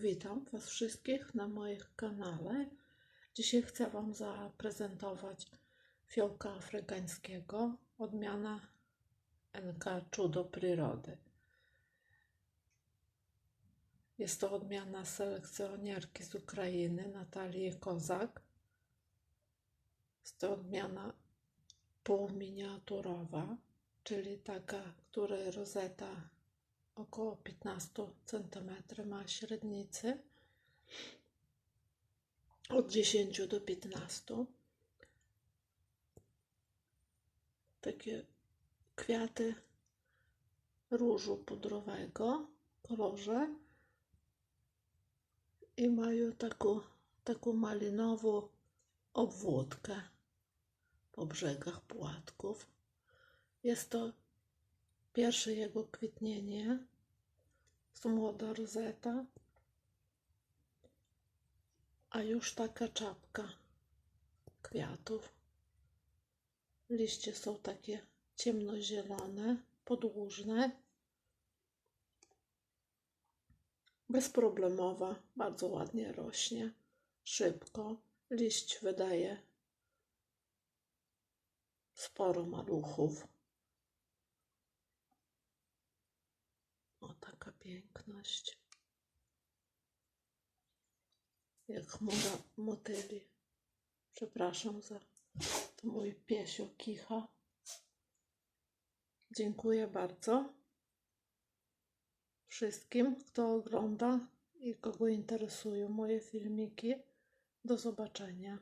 Witam Was wszystkich na moim kanale. Dzisiaj chcę Wam zaprezentować fiołka afrykańskiego, odmiana NK Czudo Przyrody. Jest to odmiana selekcjonierki z Ukrainy Natalii Kozak. Jest to odmiana półminiaturowa, czyli taka, której rozeta około 15 cm ma średnicy. Od 10 do 15 takie kwiaty różu pudrowego w kolorze. I mają taką, taką malinową obwódkę po brzegach płatków. Jest to Pierwsze jego kwitnienie to młoda rozeta, a już taka czapka kwiatów. Liście są takie ciemnozielone, podłużne. Bezproblemowa, bardzo ładnie rośnie, szybko. Liść wydaje sporo maluchów. O, taka piękność. Jak chmura motyli. Przepraszam za to mój piesio kicha. Dziękuję bardzo wszystkim, kto ogląda i kogo interesują moje filmiki. Do zobaczenia.